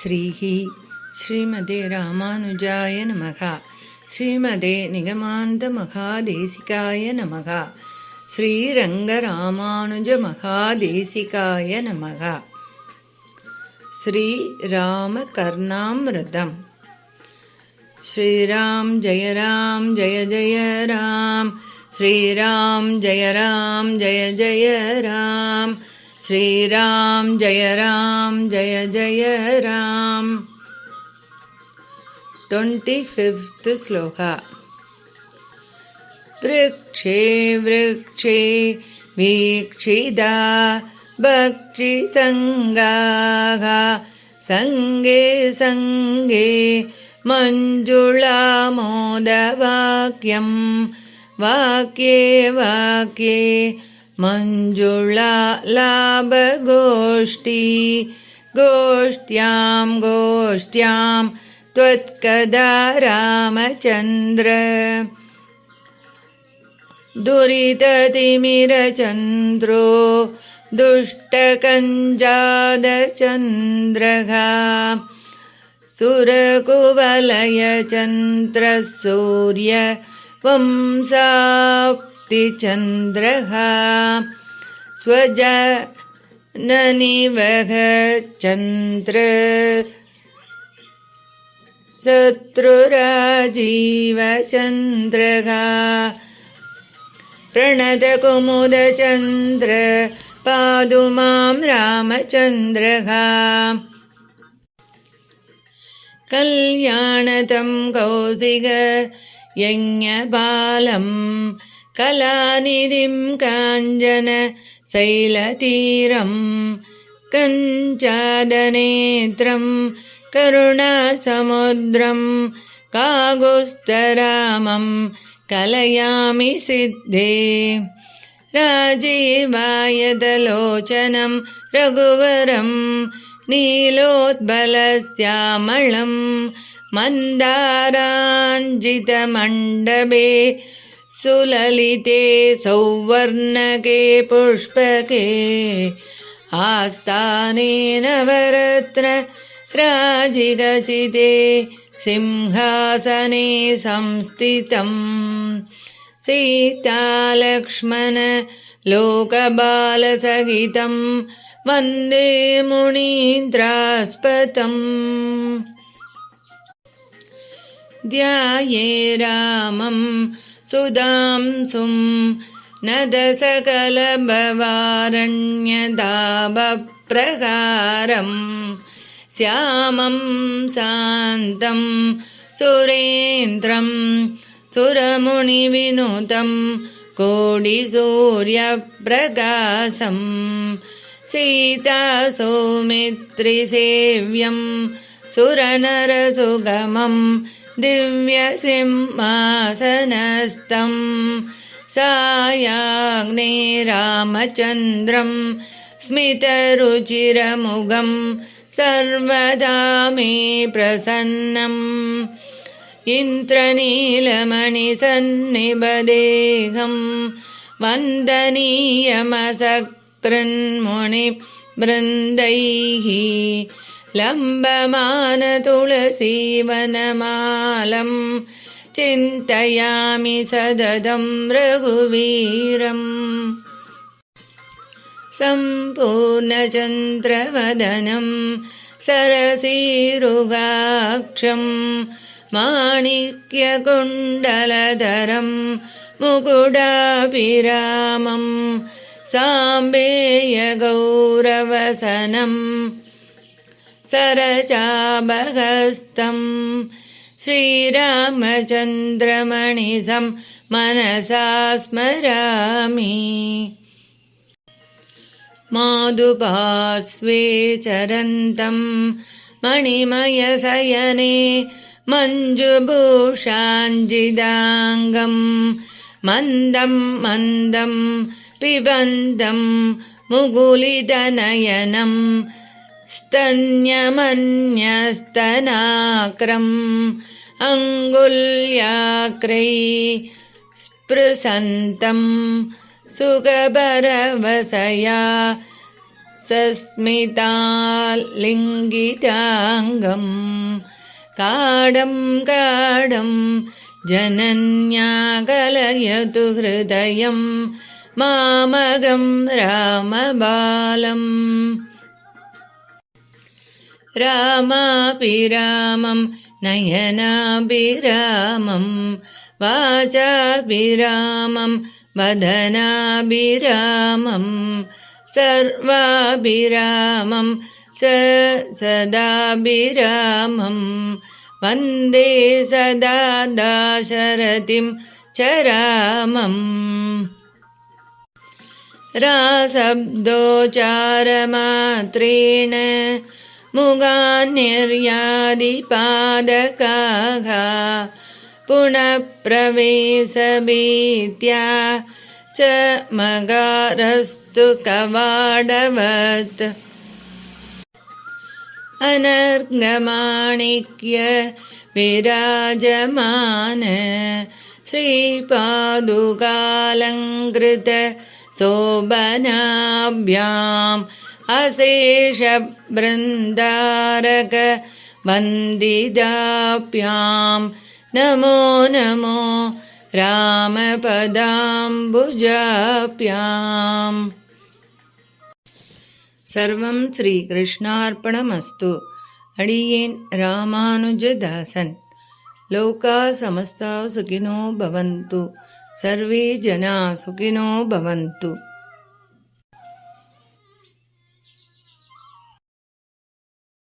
श्रीः श्रीमते रामानुजाय नमः श्रीमते निगमान्तमहादेशिकाय नमः श्रीरङ्गरामानुजमहादेशिकाय नमः श्रीरामकर्णामृतम् श्रीराम जय राम जय जय राम श्रीराम जय राम जय जय राम श्रीराम जय राम जय जय राम। ट्वेण्टि फिफ्त् श्लोक। वृक्षे वृक्षे वीक्षिता भक्षिसङ्गाः सङ्गे सङ्गे मञ्जुळामोदवाक्यं वाक्ये वाक्ये मञ्जुळा लाभगोष्ठी। गोष्ठ्यां गोष्ठ्यां त्वत्कदा रामचन्द्र। दुरिततिमिरचन्द्रो दुष्टकञ्जादचन्द्रः। सुरकुवलयचन्द्रसूर्य वंसाप्तिचन्द्रः स्वजननिवह चन्द्र शत्रुराजीवचन्द्रः प्रणतकुमुदचन्द्र पादु मां रामचन्द्रः कल्याणतं कौशिक यज्ञबालं कलानिधिं काञ्जन शैलतीरं कञ्चादनेत्रं करुणासमुद्रं कागुस्तरामं कलयामि सिद्धे। राजीवायदलोचनं रघुवरं नीलोद्बलश्यामलं मन्दाराञ्जितमण्डपे सुललिते सौवर्णके पुष्पके आस्थाने नवरत्न राजिगचिते सिंहासने संस्थितम्। सीतालक्ष्मण लोकबालसहितं वन्दे मुनीन्द्रास्पतम्। ध्याये रामं सुदांसुं नदसकलभवारण्यदाभप्रकारं श्यामं शान्तं सुरेन्द्रं सुरमुनिविनुतं कोडिसूर्यप्रकाशं सीतासौमित्रिसेव्यं सुरनरसुगमं दिव्यसिंहासनस्थं सायाग्ने रामचन्द्रं स्मितरुचिरमुगं सर्वदा मे प्रसन्नम् इन्द्रनीलमणिसन्निबदेहं वन्दनीयमसकृन्मुनिवृन्दैः लम्बमानतुलसीवनमालं चिन्तयामि सददं रघुवीरम्। सम्पूर्णचन्द्रवदनं सरसीरुगाक्षं माणिक्यकुण्डलधरं मुकुडाभिरामं साम्बेयगौरवसनं सरचाबहस्तं श्रीरामचन्द्रमणिसं मनसा स्मरामि। माधुपास्वे चरन्तं मणिमयशयने मञ्जुभूषाञ्जिदाङ्गं मन्दं मन्दं पिबन्दं मुकुलितनयनं स्तन्यमन्यस्तनाक्रम् अङ्गुल्याक्रै स्पृशन्तं सुखभरवसया सस्मितालिङ्गिताङ्गं काडं काडं जनन्याकलयतु हृदयं मामगं रामबालम् रामापि रामं नयनाभिरामं वाचाभिरामं वदनाभिरामं सर्वाभिरामं च सदाभिरामं वन्दे सदा दाशरथिं च रामम् रासब्दोच्चारमात्रेण मुगान्यर्यादिपादकाः पुनः प्रवेशभीत्या च मगारस्तु कवाडवत् अनर्गमाणिक्य विराजमान श्रीपादुकालङ्कृत शोभनाभ्याम् अशेषबृन्दारक वन्दिदाभ्यां नमो नमो रामपदाम्बुजाभ्याम् सर्वं श्रीकृष्णार्पणमस्तु। अडियेन् रामानुजदासन्। लोका समस्ता सुखिनो भवन्तु। सर्वे जना सुखिनो भवन्तु